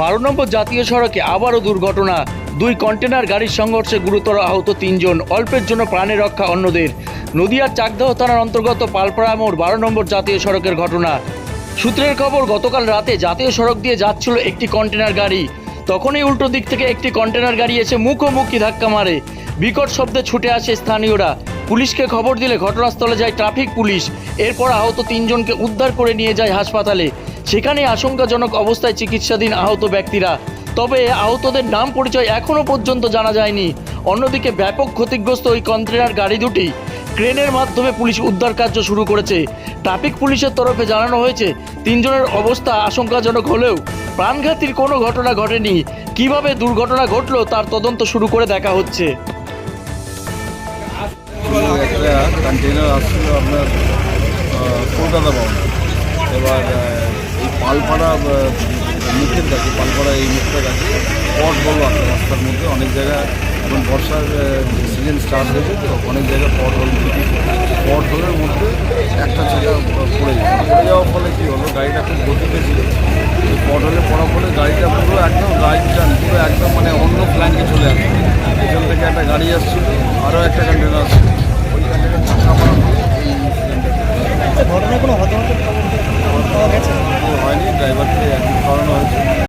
বারো নম্বর জাতীয় সড়কে আবারও দুর্ঘটনা। দুই কন্টেনার গাড়ির সংঘর্ষে গুরুতর আহত তিনজন। অল্পের জন্য প্রাণে রক্ষা অন্যদের। নদিয়ার চাকদাহ থানার অন্তর্গত পালপাড়া মোড় বারো নম্বর জাতীয় সড়কের ঘটনা। সূত্রের খবর, গতকাল রাতে জাতীয় সড়ক দিয়ে যাচ্ছিল একটি কন্টেনার গাড়ি। তখনই উল্টো দিক থেকে একটি কন্টেনার গাড়ি এসে মুখোমুখি ধাক্কা মারে। বিকট শব্দে ছুটে আসে স্থানীয়রা। পুলিশকে খবর দিলে ঘটনাস্থলে যায় ট্রাফিক পুলিশ। এরপর আহত তিনজনকে উদ্ধার করে নিয়ে যায় হাসপাতালে। সেখানে আশঙ্কাজনক অবস্থায় চিকিৎসাধীন আহত ব্যক্তিরা। তবে আহতদের নাম পরিচয় এখনও পর্যন্ত জানা যায়নি। অন্যদিকে ব্যাপক ক্ষতিগ্রস্ত ওই কন্টেনার গাড়ি দুটি ক্রেনের মাধ্যমে পুলিশ উদ্ধার কার্য শুরু করেছে। ট্রাফিক পুলিশের তরফে জানানো হয়েছে, তিনজনের অবস্থা আশঙ্কাজনক হলেও প্রাণঘাতীর কোনো ঘটনা ঘটেনি। কীভাবে দুর্ঘটনা ঘটলো তার তদন্ত শুরু করে দেখা হচ্ছে। কন্টেনার আপনার কলকাতা এবার পালপাড়া মুখের কাছে, পালপাড়া এই মুখটা কাছে পট বলো আছে রাস্তার মধ্যে। অনেক জায়গা এখন বর্ষার সিজন স্টার্ট হয়েছে, তো অনেক জায়গায় পট হল পট হলের মধ্যে একটা জায়গা পড়ে যায় পড়ে যাওয়ার ফলে কী হলো, গাড়িটা খুব গতিতে ছিল। পট হলে পড়ার ফলে গাড়িটা পুরো একদম রাইট টান পুরো একদম মানে অন্য প্ল্যানকে চলে আসে পেছন থেকে একটা গাড়ি আসছে আরও একটা কন্টেনার আসছে। ওই কন্টেনার ধাক্কা মারা ঘটনা কোনো হতাহত গেছে?